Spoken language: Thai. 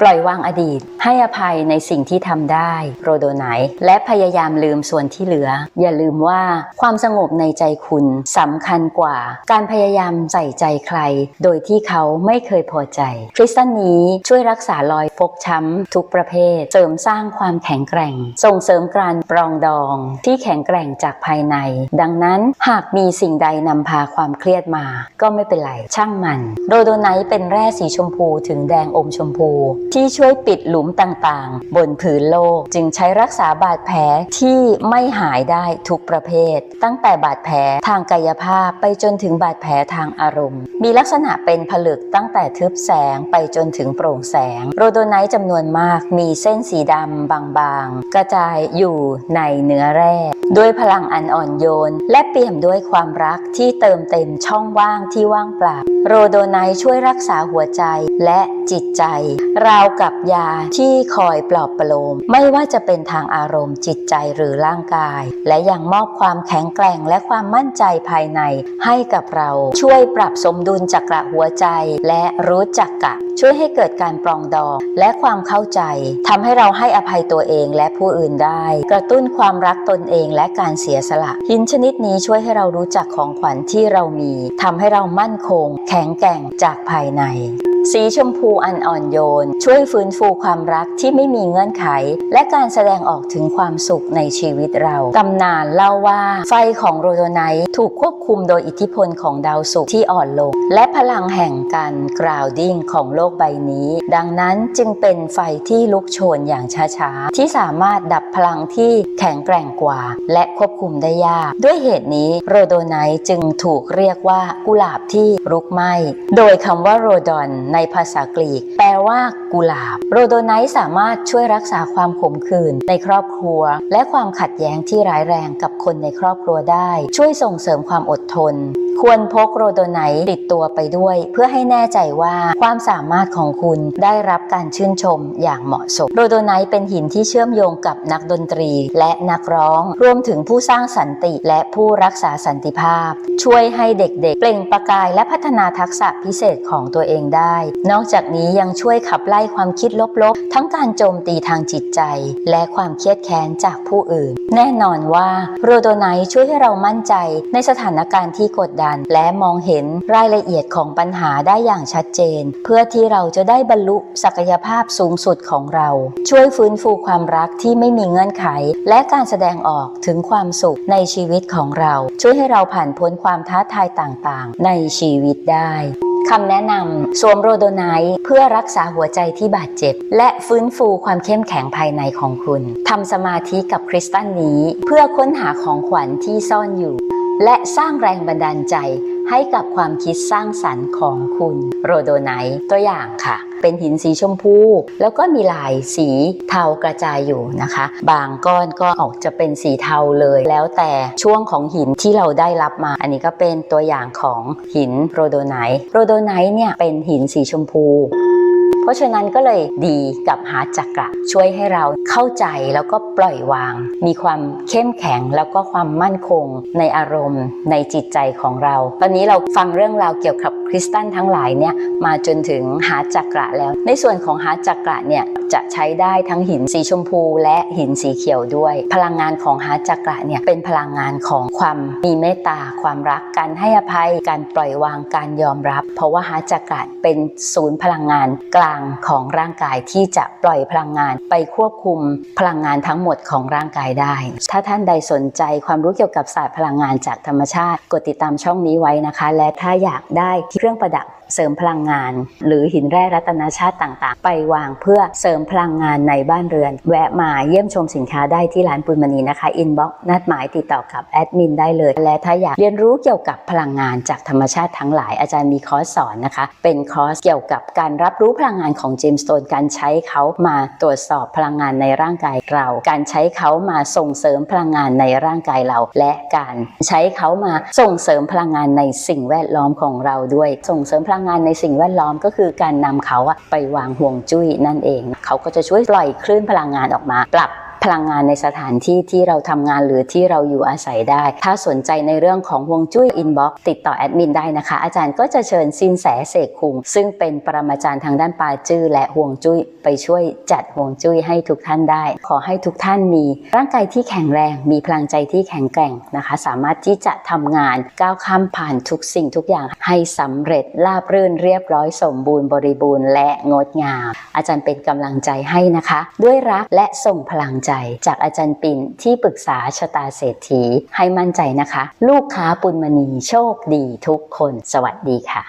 ปล่อยวางอดีต ให้อภัยในสิ่งที่ทำได้ โรโดไนและพยายามลืมส่วนที่เหลือ อย่าลืมว่าความสงบในใจคุณสำคัญกว่า การพยายามใส่ใจใคร โดยที่เขาไม่เคยพอใจ คริสตันนี้ช่วยรักษารอยฟกช้ำทุกประเภท เสริมสร้างความแข็งแกร่ง ส่งเสริมการปรองดอง ที่แข็งแกร่งจากภายใน ดังนั้นหากมีสิ่งใดนำพาความเครียดมา ก็ไม่เป็นไรช่างมัน โรโดไนเป็นแร่สีชมพูถึงแดงอมชมพูที่ช่วยปิดหลุมต่างๆ บนผืนโลก จึงใช้รักษาบาดแผลที่ไม่หายได้ทุกประเภท ตั้งแต่บาดแผลทางกายภาพไปจนถึงบาดแผลทางอารมณ์ มีลักษณะเป็นผลึกตั้งแต่ทึบแสงไปจนถึงโปร่งแสง โรโดไนท์จำนวนมากมีเส้นสีดำบางๆ กระจายอยู่ในเนื้อแร่ด้วยพลังอันอ่อนโยน และเปี่ยมด้วยความรักที่เติมเต็มช่องว่างที่ว่างเปล่าโรโดไนท์ช่วยรักษาหัวใจและจิตใจราวกับยาที่คอยปลอบประโลม ไม่ว่าจะเป็นทางอารมณ์จิตใจหรือร่างกาย และยังมอบความแข็งแกร่งและความมั่นใจภายในให้กับเราช่วยปรับสมดุลจักระหัวใจ และรู้จักกะ ช่วยให้เกิดการปรองดองและความเข้าใจทำให้เราให้อภัยตัวเองและผู้อื่นได้ กระตุ้นความรักตนเองและการเสียสละ หินชนิดนี้ช่วยให้เรารู้จักของขวัญที่เรามีทำให้เรามั่นคง แข็งแกร่งจากภายใน สีชมพูอันอ่อนโยน ช่วยฟื้นฟูความรักที่ไม่มีเงื่อนไข และการแสดงออกถึงความสุขในชีวิตเราตำนานเล่าว่า ไฟของโรโดไนท์ถูกควบคุมโดยอิทธิพลของดาวศุกร์ที่อ่อนลง และพลังแห่งการกราวดิ้งของโลกใบนี้ ดังนั้นจึงเป็นไฟที่ลุกโชนอย่างช้าๆ ที่สามารถดับพลังที่แข็งแกร่งกว่า และควบคุมได้ยาก ด้วยเหตุนี้โรโดไนท์จึงถูกเรียกว่ากุหลาบที่ลุกไหม้โดยคำว่าโรดอนในภาษากรีก แปลว่ากุหลาบ โรโดไนท์สามารถช่วยรักษาความขมขื่นในครอบครัว และความขัดแย้งที่ร้ายแรงกับคนในครอบครัวได้ ช่วยส่งเสริมความอดทน ควรพกโรโดไนท์ติดตัวไปด้วย เพื่อให้แน่ใจว่าความสามารถของคุณได้รับการชื่นชมอย่างเหมาะสม โรโดไนท์เป็นหินที่เชื่อมโยงกับนักดนตรี และนักร้อง รวมถึงผู้สร้างสันติ และผู้รักษาสันติภาพ ช่วยให้เด็กๆ เปล่งประกายและพัฒนาทักษะพิเศษของตัวเองได้ นอกจากนี้ยังช่วยขับไล่ความคิดลบๆ ทั้งการโจมตีทางจิตใจ และความเครียดแค้นจากผู้อื่นแน่นอนว่าโรโดไนช่วยให้เรามั่นใจในสถานการณ์ที่กดดัน และมองเห็นรายละเอียดของปัญหาได้อย่างชัดเจน เพื่อที่เราจะได้บรรลุศักยภาพสูงสุดของเรา ช่วยฟื้นฟูความรักที่ไม่มีเงื่อนไข และการแสดงออกถึงความสุขในชีวิตของเรา ช่วยให้เราผ่านพ้นความท้าทายต่างๆ ในชีวิตได้ คำแนะนำสวมโรโดไนท์เพื่อรักษาหัวใจที่บาดเจ็บ และฟื้นฟูความเข้มแข็งภายในของคุณทำสมาธิกับคริสตัลนี้ เพื่อค้นหาของขวัญที่ซ่อนอยู่ และสร้างแรงบันดาลใจให้กับความคิดสร้างสรรค์ของคุณโรโดไนท์ตัวอย่างค่ะ เป็นหินสีชมพู แล้วก็มีลายสีเทากระจายอยู่นะคะ บางก้อนก็ออกจะเป็นสีเทาเลย แล้วแต่ช่วงของหินที่เราได้รับมา อันนี้ก็เป็นตัวอย่างของหินโรโดไนท์โรโดไนท์เนี่ยเป็นหินสีชมพู ราะฉะนั้นก็เลยดีกับหาจักระช่วยให้เราเข้าใจแล้วก็ปล่อยวาง มีความเข้มแข็งแล้วก็ความมั่นคงในอารมณ์ ในจิตใจของเรา ตอนนี้เราฟังเรื่องราวเกี่ยวกับคริสตัลทั้งหลายเนี่ยมาจนถึงหาจักระแล้ว ในส่วนของหาจักระเนี่ยจะใช้ได้ทั้งหินสีชมพู และหินสีเขียวด้วย พลังงานของหาจักระเนี่ยเป็นพลังงานของความมีเมตตาความรักการให้อภัยการปล่อยวางการยอมรับ เพราะว่าหาจักระเป็นศูนย์พลังงานกลางของร่างกายที่จะปล่อยพลังงานไปควบคุมพลังงานทั้งหมดของร่างกายได้ ถ้าท่านใดสนใจความรู้เกี่ยวกับศาสตร์พลังงานจากธรรมชาติ กดติดตามช่องนี้ไว้นะคะ และถ้าอยากได้เครื่องประดับเสริมพลังงาน หรือหินแร่รัตนชาติต่างๆ ไปวางเพื่อเสริมพลังงานในบ้านเรือน แวะมาเยี่ยมชมสินค้าได้ที่ร้านปุยมณีนะคะอินบ็อกนัดหมายติดต่อกับแอดมินได้เลย และถ้าอยากเรียนรู้เกี่ยวกับพลังงานจากธรรมชาติทั้งหลายอาจารย์มีคอร์สสอนนะคะ เป็นคอร์สเกี่ยวกับการรับรู้พลังงานของเจมส์โตนการใช้เขามาตรวจสอบพลังงานในร่างกายเรา การใช้เขามาส่งเสริมพลังงานในร่างกายเรา และการใช้เขามาส่งเสริมพลังงานในสิ่งแวดล้อมของเราด้วย ส่งเสริมพลังงานในสิ่งแวดล้อมก็คือการนำเขาอะไปวางห่วงจุ้ยนั่นเอง เขาก็จะช่วยปล่อยคลื่นพลังงานออกมา ปรับ พลังงานในสถานที่ที่เราทำงานหรือที่เราอยู่อาศัยได้ ถ้าสนใจในเรื่องของฮวงจุ้ยอินบ็อกติดต่อแอดมินได้นะคะ อาจารย์ก็จะเชิญซินแสเสกคุงซึ่งเป็นปรมาจารย์ทางด้านปาจื้อและฮวงจุ้ยไปช่วยจัดฮวงจุ้ยให้ทุกท่านได้ ขอให้ทุกท่านมีร่างกายที่แข็งแรง มีพลังใจที่แข็งแกร่งนะคะ สามารถที่จะทำงานก้าวข้ามผ่านทุกสิ่งทุกอย่างให้สำเร็จราบรื่นเรียบร้อยสมบูรณ์บริบูรณ์และงดงาม อาจารย์เป็นกำลังใจให้นะคะ ด้วยรักและส่งพลังใจ จากอาจารย์ปิ่นที่ปรึกษาชะตาเศรษฐีให้มั่นใจนะคะ ลูกค้าปุณมณีโชคดีทุกคน สวัสดีค่ะ